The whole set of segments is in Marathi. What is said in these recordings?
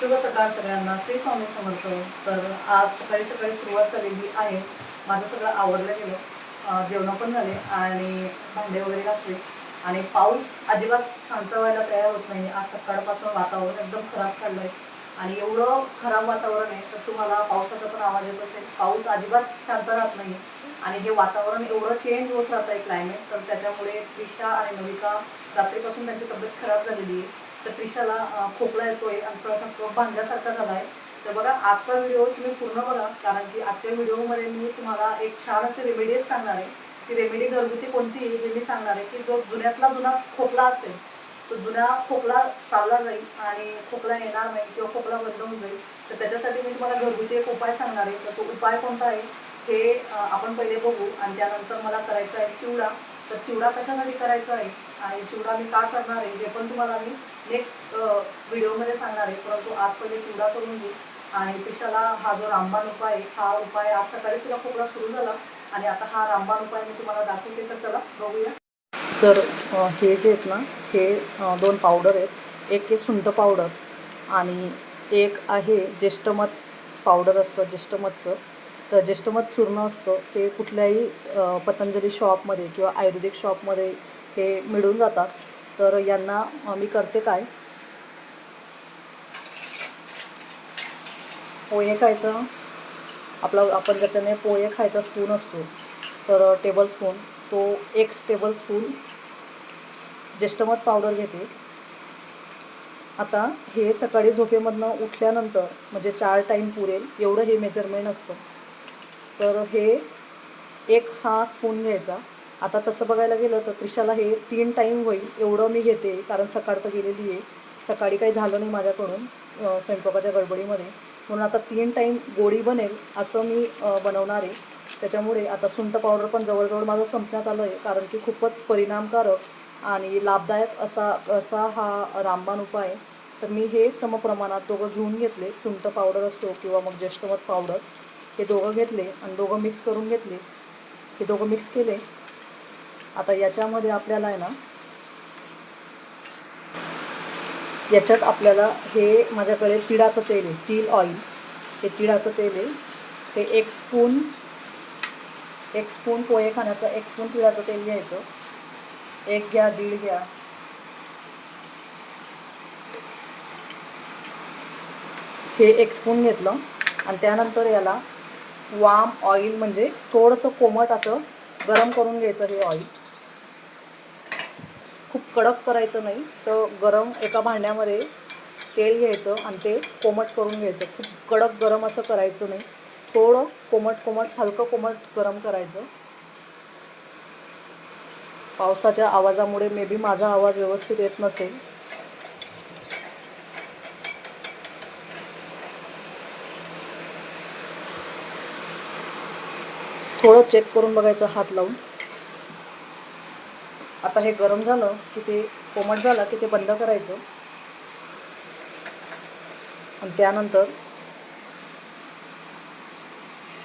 शुभ सकाळ सगळ्यांना. श्री स्वामी समर्थ. तर आज सकाळी सकाळी सुरुवात झालेली आहे. माझं सगळं आवडलं गेलं. जेवणं पण झाले आणि भांडे वगैरे घासले. आणि पाऊस अजिबात शांत व्हायला तयार होत नाही. आज सकाळपासून वातावरण एकदम खराब चाललं आहे आणि एवढं खराब वातावरण आहे तर तुम्हाला पावसाचा पण आवाज येत असेल. पाऊस अजिबात शांत राहत नाही. आणि हे वातावरण एवढं चेंज होत राहतं आहे क्लायमेट तर त्याच्यामुळे त्रिशा आणि नविका रात्रीपासून त्यांची तब्येत खराब झालेली आहे. तर त्रिशाला खोकला येतोय आणि थोडासा कफ बांधल्यासारखा झाला आहे तर बघा आजचा व्हिडिओ तुम्ही पूर्ण बघा कारण की आजच्या व्हिडिओमध्ये मी तुम्हाला एक छान असे रेमेडीज सांगणार आहे. ती रेमेडी घरगुती कोणती आहे हे मी सांगणार आहे की जो जुन्यातला जुना खोकला असेल तो जुना खोकला चालला जाईल आणि खोकला येणार नाही किंवा खोकला बंद होऊन जाईल. तर त्याच्यासाठी मी तुम्हाला घरगुती एक उपाय सांगणार आहे. तर तो उपाय कोणता आहे हे आपण पहिले बघू आणि त्यानंतर मला करायचा आहे चिवडा. तर चिवडा कशासाठी करायचा आहे आणि चिवडा मी का करणार आहे हे पण तुम्हाला मी नेक्स्ट व्हिडिओमध्ये सांगणार आहे परंतु आज पहिले चिवडा करून घेऊ आणि तिशाला हा जो रामबाण उपाय आहे हा उपाय आज सकाळी तिला खोकला सुरू झाला. आणि आता हा रामबाण उपाय मी तुम्हाला दाखवते तर चला बघूया. तर हे जे आहेत ना हे दोन पावडर आहेत. एक हे सुंठ पावडर आणि एक आहे ज्येष्ठमध पावडर असतं ज्येष्ठमधचं तर ज्येष्ठमध चूर्ण असतं. ते कुठल्याही पतंजली शॉपमध्ये किंवा आयुर्वेदिक शॉपमध्ये हे मिळून जातात. तर यांना मी करते काय? पोहे खायचं. आपला आपण ज्याच्याने पोहे खायचा स्पून असतो तर टेबल स्पून तो एक टेबल स्पून ज्येष्ठमध पावडर घेते. आता हे सकाळी झोपेमधनं उठल्यानंतर म्हणजे चार टाईम पुरेल एवढं हे मेजरमेंट असतं. तर हे एक हा स्पून घ्यायचा. आता तसं बघायला गेलं तर त्रिशाला हे तीन टाईम होईल एवढं मी घेते कारण सकाळ तर गेलेली आहे. सकाळी काही झालं नाही माझ्याकडून स्वयंपाकाच्या गडबडीमध्ये. म्हणून आता तीन टाईम गोळी बनेल असं मी बनवणार आहे. त्याच्यामुळे आता सुंठ पावडर पण जवळजवळ माझं संपण्यात आलं आहे कारण की खूपच परिणामकारक आणि लाभदायक असा असा हा रामबाण उपाय आहे. तर मी हे समप्रमाणात दोघं घेऊन घेतले सुंठ पावडर असतो किंवा मग ज्येष्ठमध पावडर हे दोघं घेतले आणि दोघं मिक्स करून घेतले. हे दोघं मिक्स केले. आता याच्यामध्ये आपल्याला आहे ना याच्यात आपल्याला हे माझ्याकडे तिळाचं तेल आहे तिल ऑइल हे तिळाचं तेल आहे. हे एक स्पून एक स्पून पोहे खाण्याचं एक स्पून तिळाचं तेल घ्यायचं. एक घ्या दीड घ्या. हे एक स्पून घेतलं आणि त्यानंतर याला वाम ऑइल म्हणजे थोडंसं कोमट असं गरम करून घ्यायचं हे ऑइल कडक करायचं नाही तर गरम एका भांड्यामध्ये तेल घ्यायचं आणि ते कोमट करून घ्यायचं. खूप कडक गरम असं करायचं नाही. थोडं कोमट कोमट हलकं कोमट गरम करायचं. पावसाच्या आवाजामुळे मे बी माझा आवाज व्यवस्थित येत नसेल. थोडं चेक करून बघायचं हात लावून. आता हे गरम झालं की ते कोमट झालं की ते बंद करायचं. आणि त्यानंतर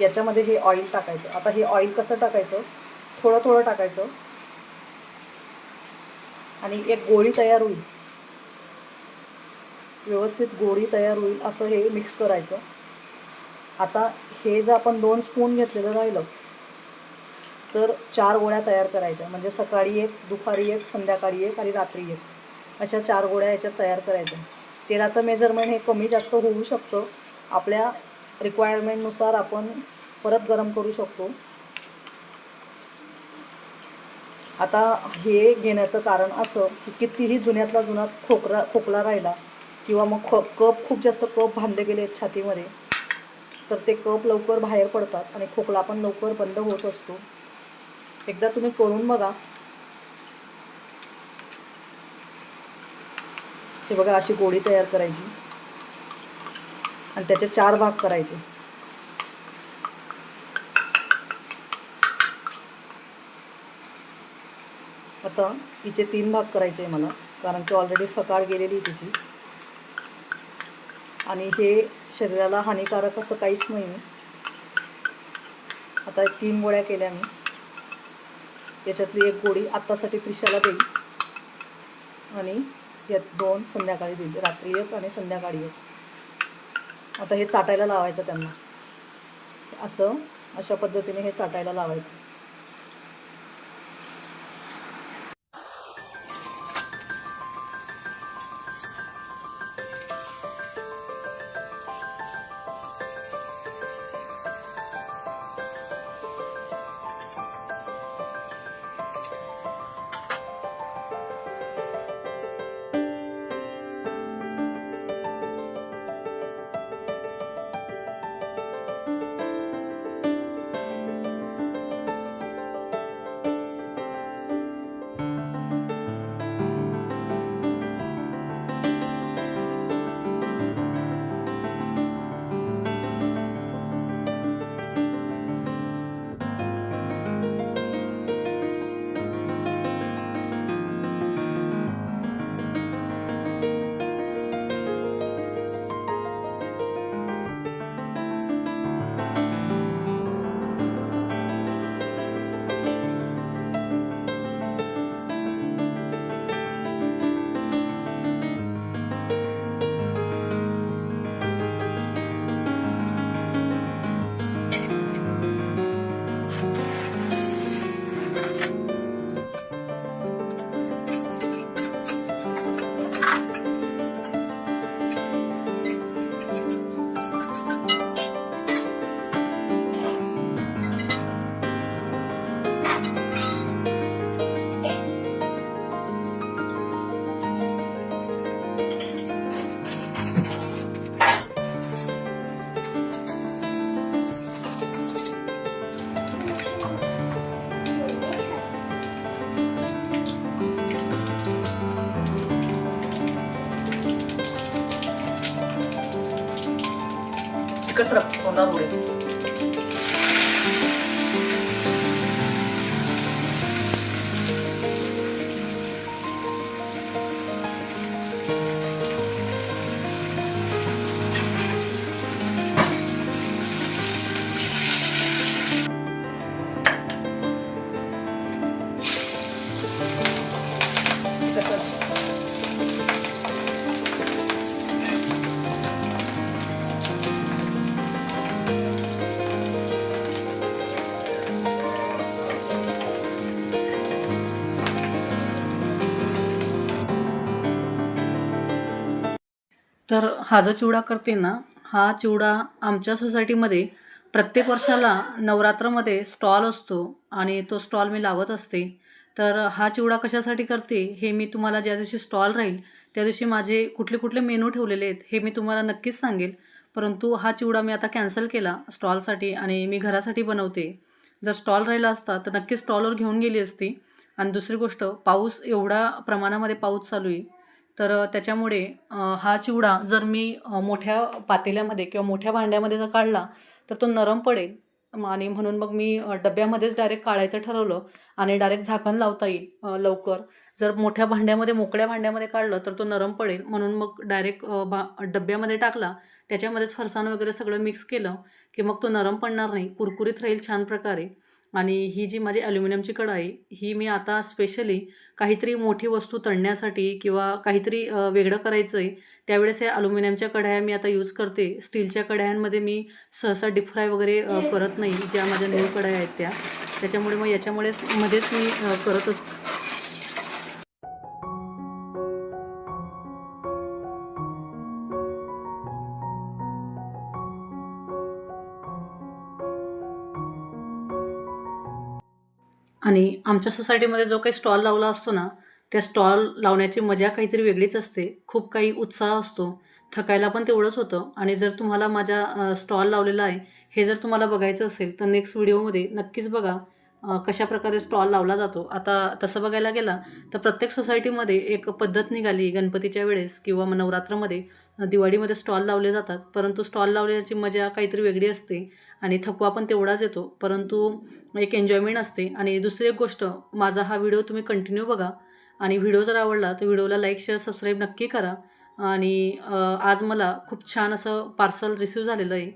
याच्यामध्ये हे ऑइल टाकायचं. आता हे ऑइल कसं टाकायचं? थोडं थोडं टाकायचं. आणि एक गोळी तयार होईल. व्यवस्थित गोळी तयार होईल असं हे मिक्स करायचं. आता हे जर आपण दोन स्पून घेतलेलं राहिलं तर चार गोळ्या तयार करायच्या. म्हणजे सकाळी एक दुपारी एक संध्याकाळी एक आणि रात्री एक. अशा चार गोळ्या याच्यात तयार करायच्या. तेलाचं मेजरमेंट हे कमी जास्त होऊ शकतं. आपल्या रिक्वायरमेंटनुसार आपण परत गरम करू शकतो. आता हे घेण्याचं कारण असं की कितीही जुन्यातला जुना खोकला खोकला राहिला किंवा मग ख कप खूप जास्त कप बांधले गेले आहेत छातीमध्ये तर ते कप लवकर बाहेर पडतात आणि खोकला पण लवकर बंद होत असतो. एकदा तुम्ही करून बघा. हे बघा अशी गोळी तयार करायची. आणि त्याचे चार भाग करायचे. आता हिचे तीन भाग करायचे आहे मला कारण की ऑलरेडी सकाळ गेलेली आहे तिची. आणि हे शरीराला हानिकारक असं काहीच नाही आता तीन गोळ्या केल्या मी. याच्यातली एक गोळी आत्तासाठी त्रिशाला देईल. आणि यात दोन संध्याकाळी देईल. रात्री एक आणि संध्याकाळी एक. आता हे चाटायला लावायचं त्यांना. असं अशा पद्धतीने हे चाटायला लावायचं. 스트레스가 더 나오래. तर हा जो चिवडा करते ना हा चिवडा आमच्या सोसायटीमध्ये प्रत्येक वर्षाला नवरात्रामध्ये स्टॉल असतो आणि तो स्टॉल मी लावत असते. तर हा चिवडा कशासाठी करते हे मी तुम्हाला ज्या दिवशी स्टॉल राहील त्या दिवशी माझे कुठले कुठले मेनू ठेवलेले आहेत हे मी तुम्हाला नक्कीच सांगेल. परंतु हा चिवडा मी आता कॅन्सल केला स्टॉलसाठी आणि मी घरासाठी बनवते. जर स्टॉल राहिला असता तर नक्कीच स्टॉलवर घेऊन गेली असती. आणि दुसरी गोष्ट पाऊस एवढ्या प्रमाणामध्ये पाऊस चालू आहे. तर त्याच्यामुळे हा चिवडा जर मी मोठ्या पातेल्यामध्ये किंवा मोठ्या भांड्यामध्ये जर काढला तर तो नरम पडेल. आणि म्हणून मग मी डब्यामध्येच डायरेक्ट काढायचं ठरवलं आणि डायरेक्ट झाकण लावता येईल लवकर. जर मोठ्या भांड्यामध्ये मोकळ्या भांड्यामध्ये काढलं तर तो नरम पडेल. म्हणून मग डायरेक्ट भा डब्यामध्ये टाकला. त्याच्यामध्येच फरसाण वगैरे सगळं मिक्स केलं की मग तो नरम पडणार नाही. कुरकुरीत राहील छान प्रकारे. आणि ही जी माझी ॲल्युमिनियमची कढाई ही मी आता स्पेशली काहीतरी मोठी वस्तू तळण्यासाठी किंवा काहीतरी वेगळं करायचं आहे त्यावेळेस या अल्युमिनियमच्या कढाया मी आता यूज करते. स्टीलच्या कढायांमध्ये मी सहसा डीप फ्राय वगैरे करत नाही ज्या माझ्या न्यू कढाया आहेत त्या. त्याच्यामुळे मग याच्यामुळेच मध्येच मी करत असतो. आणि आमच्या सोसायटीमध्ये जो काही स्टॉल लावला असतो ना त्या स्टॉल लावण्याची मजा काहीतरी वेगळीच असते. खूप काही उत्साह असतो. थकायला पण तेवढंच होतं. आणि जर तुम्हाला माझा स्टॉल लावलेला आहे हे जर तुम्हाला बघायचं असेल तर नेक्स्ट व्हिडिओमध्ये नक्कीच बघा कशा प्रकारे स्टॉल लावला जातो. आता तसं बघायला गेला तर प्रत्येक सोसायटीमध्ये एक पद्धत निघाली गणपतीच्या वेळेस किंवा मग नवरात्रामध्ये दिवाळीमध्ये स्टॉल लावले जातात परंतु स्टॉल लावण्याची मजा काहीतरी वेगळी असते. आणि थकवा पण तेवढाच येतो. परंतु एक एन्जॉयमेंट असते. आणि दुसरी एक गोष्ट माझा हा व्हिडिओ तुम्ही कंटिन्यू बघा. आणि व्हिडिओ जर आवडला तर व्हिडिओला लाईक शेअर सबस्क्राईब नक्की करा. आणि आज मला खूप छान असं पार्सल रिसीव झालेलं आहे.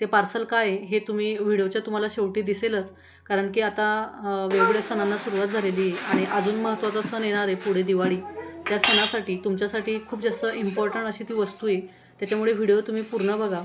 ते पार्सल काय आहे हे तुम्ही व्हिडिओच्या तुम्हाला शेवटी दिसेलच. कारण की आता वेगवेगळ्या सणांना सुरुवात झालेली आहे. आणि अजून महत्त्वाचा सण येणार आहे पुढे दिवाळी. त्या सणासाठी तुमच्यासाठी खूप जास्त इम्पॉर्टंट अशी ती वस्तू आहे. त्याच्यामुळे व्हिडिओ तुम्ही पूर्ण बघा.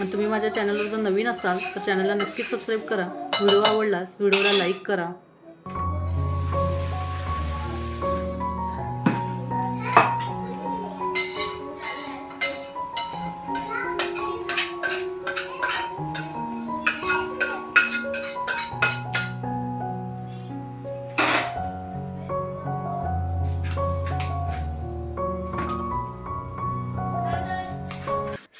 आणि तुम्ही माझ्या चॅनलवर जर नवीन असाल तर चॅनलला नक्कीच सबस्क्राईब करा. व्हिडिओ आवडलास व्हिडिओला लाईक करा.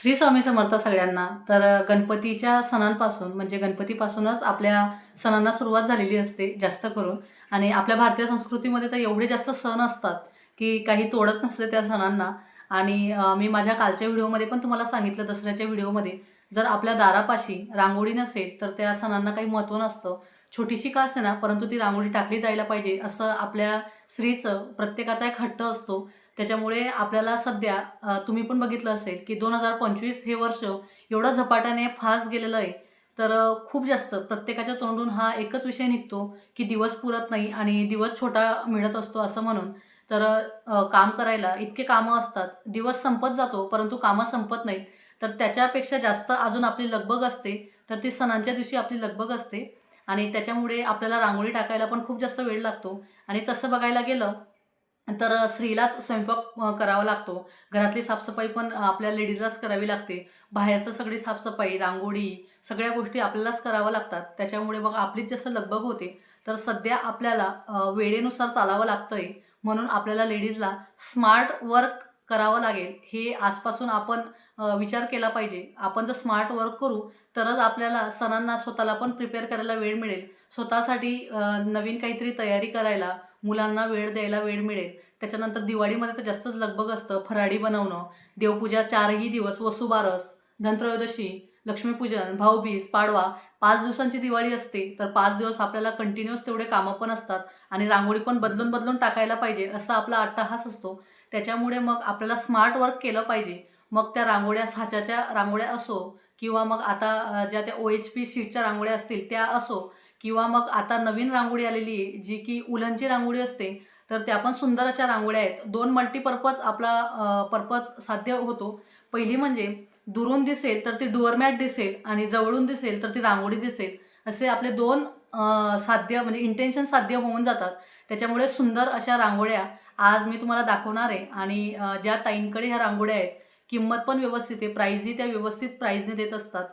श्री स्वामी समर्थ सगळ्यांना. तर गणपतीच्या सणांपासून म्हणजे गणपतीपासूनच आपल्या सणांना सुरुवात झालेली असते जास्त करून. आणि आपल्या भारतीय संस्कृतीमध्ये तर एवढे जास्त सण असतात की काही तोडच नसते त्या सणांना. आणि मी माझ्या कालच्या व्हिडिओमध्ये पण तुम्हाला सांगितलं दसऱ्याच्या व्हिडिओमध्ये. जर आपल्या दारापाशी रांगोळी नसेल तर त्या सणांना काही महत्त्व नसतं. छोटीशी का असे ना परंतु ती रांगोळी टाकली जायला पाहिजे असं आपल्या स्त्रीचं प्रत्येकाचा एक हट्ट असतो. त्याच्यामुळे आपल्याला सध्या तुम्ही पण बघितलं असेल की दोन हजार पंचवीस हे वर्ष एवढं झपाट्याने फास्ट गेलेलं आहे. तर खूप जास्त प्रत्येकाच्या तोंडून हा एकच विषय निघतो की दिवस पुरत नाही आणि दिवस छोटा मिळत असतो असं म्हणून. तर काम करायला इतके कामं असतात. दिवस संपत जातो परंतु कामं संपत नाहीत. तर त्याच्यापेक्षा जास्त अजून आपली लगबग असते. तर ती सणांच्या दिवशी आपली लगबग असते. आणि त्याच्यामुळे आपल्याला रांगोळी टाकायला पण खूप जास्त वेळ लागतो. आणि तसं बघायला गेलं तर स्त्रीलाच स्वयंपाक करावा लागतो. घरातली साफसफाई पण आपल्या लेडीजलाच करावी लागते. बाहेरचं सगळी साफसफाई रांगोळी सगळ्या गोष्टी आपल्यालाच कराव्या लागतात. त्याच्यामुळे मग आपलीच जास्त लगबग होते. तर सध्या आपल्याला वेळेनुसार चालावं लागतंय. म्हणून आपल्याला लेडीजला स्मार्ट वर्क करावं लागेल. हे आजपासून आपण विचार केला पाहिजे. आपण जर स्मार्ट वर्क करू तरच आपल्याला सणांना स्वतःला पण प्रिपेअर करायला वेळ मिळेल. स्वतःसाठी नवीन काहीतरी तयारी करायला मुलांना वेळ द्यायला वेळ मिळेल. त्याच्यानंतर दिवाळीमध्ये तर जास्तच लगबग असतं फराडी बनवणं देवपूजा चारही दिवस वसुबारस धनत्रयोदशी लक्ष्मीपूजन भाऊबीज पाडवा पाच दिवसांची दिवाळी असते. तर पाच दिवस आपल्याला कंटिन्युअस तेवढे कामं पण असतात आणि रांगोळी पण बदलून बदलून टाकायला पाहिजे असा आपला अट्टाहास असतो. त्याच्यामुळे मग आपल्याला स्मार्ट वर्क केलं पाहिजे. मग त्या रांगोळ्या साच्याच्या रांगोळ्या असो किंवा मग आता ज्या त्या ओ एच पी शीटच्या रांगोळ्या असतील त्या असो. किंवा मग आता नवीन रांगोळी आलेली आहे जी की उलनची रांगोळी असते तर त्या पण सुंदर अशा रांगोळ्या आहेत. दोन मल्टीपर्पज आपला पर्पज साध्य होतो. पहिली म्हणजे दुरून दिसेल तर ती डोअरमॅट दिसेल आणि जवळून दिसेल तर ती रांगोळी दिसेल. असे आपले दोन साध्य म्हणजे इंटेन्शन साध्य होऊन जातात. त्याच्यामुळे सुंदर अशा रांगोळ्या आज मी तुम्हाला दाखवणार आहे. आणि ज्या ताईंकडे ह्या रांगोळ्या आहेत किंमत पण व्यवस्थित आहे. प्राईजही त्या व्यवस्थित प्राईजने देत असतात.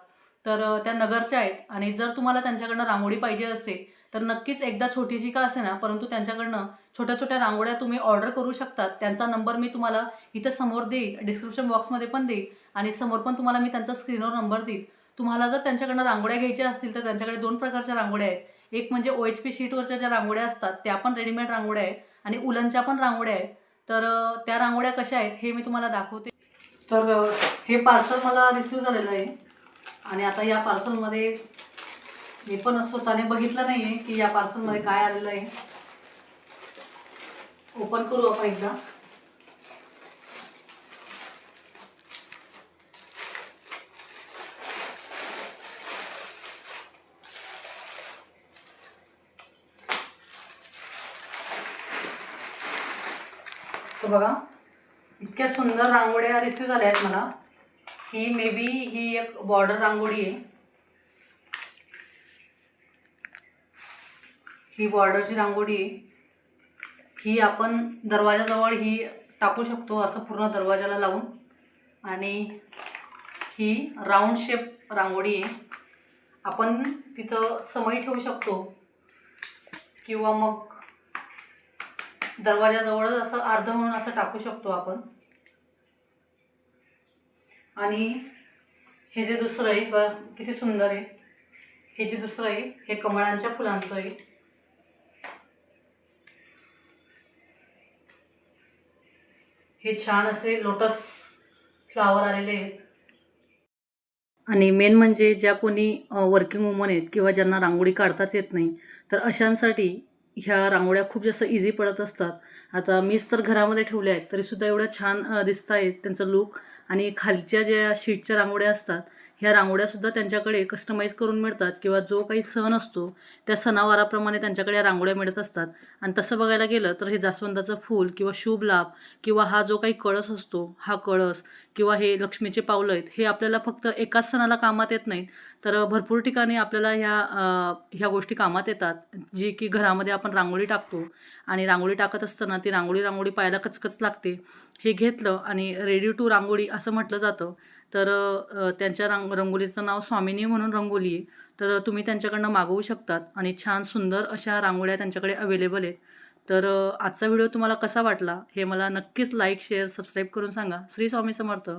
तर त्या नगरच्या आहेत. आणि जर तुम्हाला त्यांच्याकडनं रांगोळी पाहिजे असते तर नक्कीच एकदा छोटीशी का असे ना परंतु त्यांच्याकडनं छोट्या छोट्या रांगोळ्या तुम्ही ऑर्डर करू शकतात. त्यांचा नंबर मी तुम्हाला इथं समोर देईल डिस्क्रिप्शन बॉक्समध्ये पण देईल. आणि समोर पण तुम्हाला मी त्यांचा स्क्रीनवर नंबर देईल. तुम्हाला जर त्यांच्याकडनं रांगोळ्या घ्यायच्या असतील तर त्यांच्याकडे दोन प्रकारच्या रांगोळ्या आहेत. एक म्हणजे ओ एच पी शीटवरच्या ज्या रांगोळ्या असतात त्या पण रेडीमेड रांगोळ्या आहेत आणि उलनच्या पण रांगोळ्या आहेत. तर त्या रांगोळ्या कशा आहेत हे मी तुम्हाला दाखवते. तर हे पार्सल मला रिसिव्ह झालेलं आहे. आणि आता या पार्सलमध्ये मी पण स्वतःने बघितलं नाही आहे की या पार्सलमध्ये काय आलेलं आहे. ओपन करू आपण एकदा. बघा इतक्या सुंदर रांगोळ्या रिसिव्ह झाल्या आहेत मला. ही मे बी ही एक बॉर्डर रांगोळी आहे. ही बॉर्डरची रांगोळी आहे. ही आपण दरवाजाजवळ ही टाकू शकतो असं पूर्ण दरवाजाला लावून. आणि ही राऊंड शेप रांगोळी आहे. आपण तिथं समई ठेवू शकतो. किंवा मग दरवाजाजवळच असं अर्ध म्हणून असं टाकू शकतो आपण. आणि हे जे दुसरं आहे बघा किती सुंदर आहे. हे जे दुसरं आहे हे कमळांच्या फुलांचं आहे. हे छान असे लोटस फ्लावर आलेले आहेत. आणि मेन म्हणजे ज्या कोणी वर्किंग वुमन आहेत किंवा ज्यांना रांगोळी काढताच येत नाही तर अशांसाठी ह्या रांगोळ्या खूप जास्त इझी पडत असतात. आता मीच तर घरामध्ये ठेवल्या आहेत तरीसुद्धा एवढ्या छान दिसत आहेत त्यांचं लुक आणि खालच्या ज्या शीटच्या रांगोळ्या असतात ह्या रांगोळ्यासुद्धा त्यांच्याकडे कस्टमाइज करून मिळतात किंवा जो काही सण असतो त्या सणावाराप्रमाणे त्यांच्याकडे या रांगोळ्या मिळत असतात. आणि तसं बघायला गेलं तर हे जास्वंदाचं फूल किंवा शुभ लाभ किंवा हा जो काही कळस असतो हा कळस किंवा हे लक्ष्मीचे पावलं आहेत हे आपल्याला फक्त एकाच सणाला कामात येत नाहीत तर भरपूर ठिकाणी आपल्याला ह्या ह्या गोष्टी कामात येतात. जी की घरामध्ये आपण रांगोळी टाकतो आणि रांगोळी टाकत असताना ती रांगोळी रांगोळी पाहायला कचकच लागते. हे घेतलं आणि रेडी टू रांगोळी असं म्हटलं जातं. तर त्यांच्या रांग रंगोलीचं नाव स्वामिनी म्हणून रंगोली आहे. तर तुम्ही त्यांच्याकडनं मागवू शकतात आणि छान सुंदर अशा रांगोळ्या त्यांच्याकडे अवेलेबल आहेत. तर आजचा व्हिडिओ तुम्हाला कसा वाटला हे मला नक्कीच लाईक शेअर सबस्क्राईब करून सांगा. श्री स्वामी समर्थ.